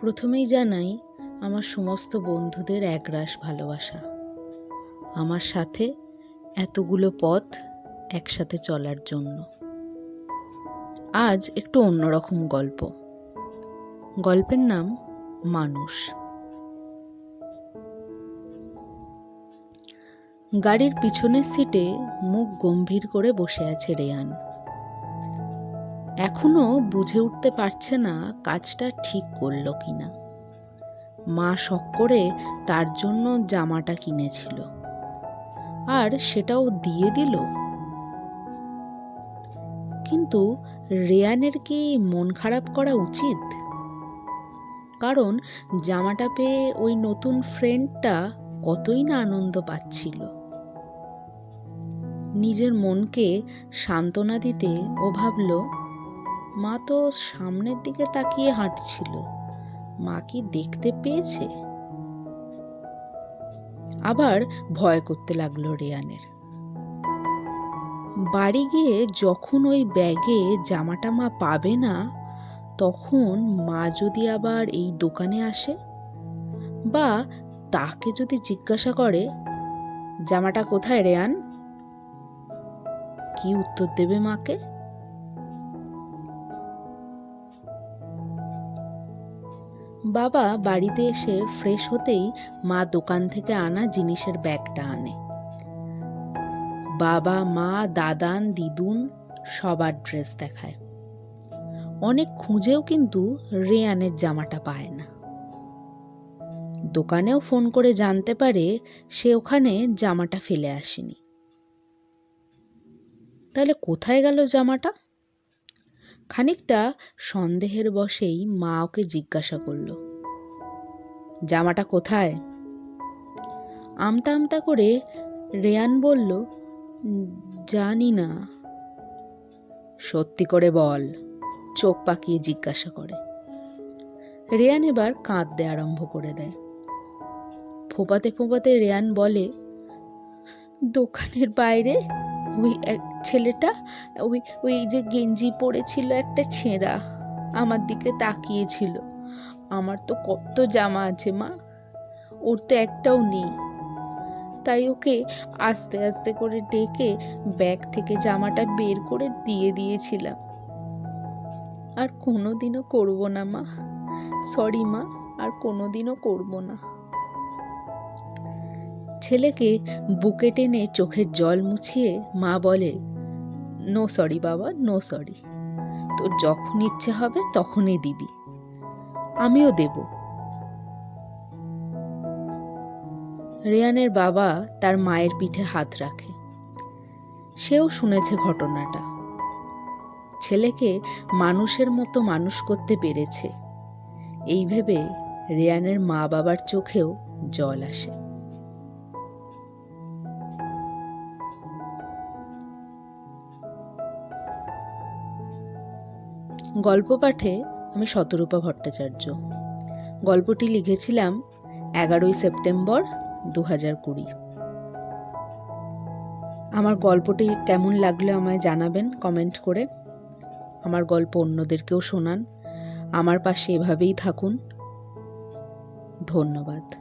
প্রথমেই জানাই আমার সমস্ত বন্ধুদের একরাশ ভালোবাসা। আমার সাথে এতগুলো পথ একসাথে চলার জন্য। আজ একটু অন্যরকম গল্প। গল্পের নাম মানুষ। গাড়ির পিছনের সিটে মুখ গম্ভীর করে বসে আছে রেয়ান। এখনও বুঝে উঠতে পারছে না কাজটা ঠিক করল কিনা। মা শখ করে তার জন্য জামাটা কিনেছিল। আর সেটাও দিয়ে দিল। কিন্তু রেয়ানের কি মন খারাপ করা উচিত? কারণ জামাটা পেয়ে ওই নতুন ফ্রেন্ডটা কতই না আনন্দ পাচ্ছিল। নিজের মনকে সান্ত্বনা দিতে ও ভাবল মা তো সামনের দিকে তাকিয়ে হাঁটছিল। মা কি দেখতে পেয়েছে? আবার ভয় করতে লাগল রেয়ানের। বাড়ি গিয়ে যখন ওই ব্যাগে জামাটা মা পাবে না, তখন মা যদি আবার এই দোকানে আসে বা তাকে যদি জিজ্ঞাসা করে, জামাটা কোথায় রেয়ান? কি উত্তর দেবে মাকে? বাবা বাড়িতে এসে ফ্রেশ হতেই মা দোকান থেকে আনা জিনিসের ব্যাগটা আনে। বাবা, মা, দাদান, দিদুন সবার ড্রেস দেখায়। অনেক খুঁজেও কিন্তু রেয়ানের জামাটা পায় না। দোকানেও ফোন করে জানতে পারে সে ওখানে জামাটা ফেলে আসেনি। তাহলে কোথায় গেল জামাটা? খানিকটা সন্দেহের বসেই মা ওকে জিজ্ঞাসা করল, জামাটা কোথায়? আমতা আমতা করে রেয়ান বলল, জানি না। সত্যি করে বল। চোখ পাকিয়ে জিজ্ঞাসা করে। রেয়ান এবার কাঁদতে আরম্ভ করে দেয়। ফোপাতে ফোপাতে রেয়ান বলে, দোকানের বাইরে ওই এক ছেলেটা, ওই ওই যে গেঞ্জি পরেছিল একটা ছেঁড়া, আমার দিকে তাকিয়েছিল। আমার তো কত জামা আছে মা, ওর তো একটাও নেই। তাই ওকে আস্তে আস্তে করে ডেকে ব্যাগ থেকে জামাটা বের করে দিয়ে দিয়েছিলাম। আর কোনোদিনও করব না মা। সরি মা, আর কোনোদিনও করব না। ছেলেকে বুকে টেনে চোখের জল মুছিয়ে মা বলে নো সরি বাবা নো সরি তোর যখন ইচ্ছে হবে, তখনই দিবি। আমিও দেব। রেয়ানের বাবা তার মায়ের পিঠে হাত রাখে। সেও শুনেছে ঘটনাটা। ছেলেকে মানুষের মতো মানুষ করতে পেরেছে। এই ভেবে রেয়ানের মা বাবার চোখেও জল আসে। গল্প পাঠে আমি শতরূপা ভট্টাচার্য। গল্পটি লিখেছিলাম এগারোই সেপ্টেম্বর দু হাজার কুড়ি। আমার গল্পটি কেমন লাগল আমায় জানাবেন কমেন্ট করে। আমার গল্প অন্যদেরকেও শোনান। আমার পাশে এভাবেই থাকুন। ধন্যবাদ।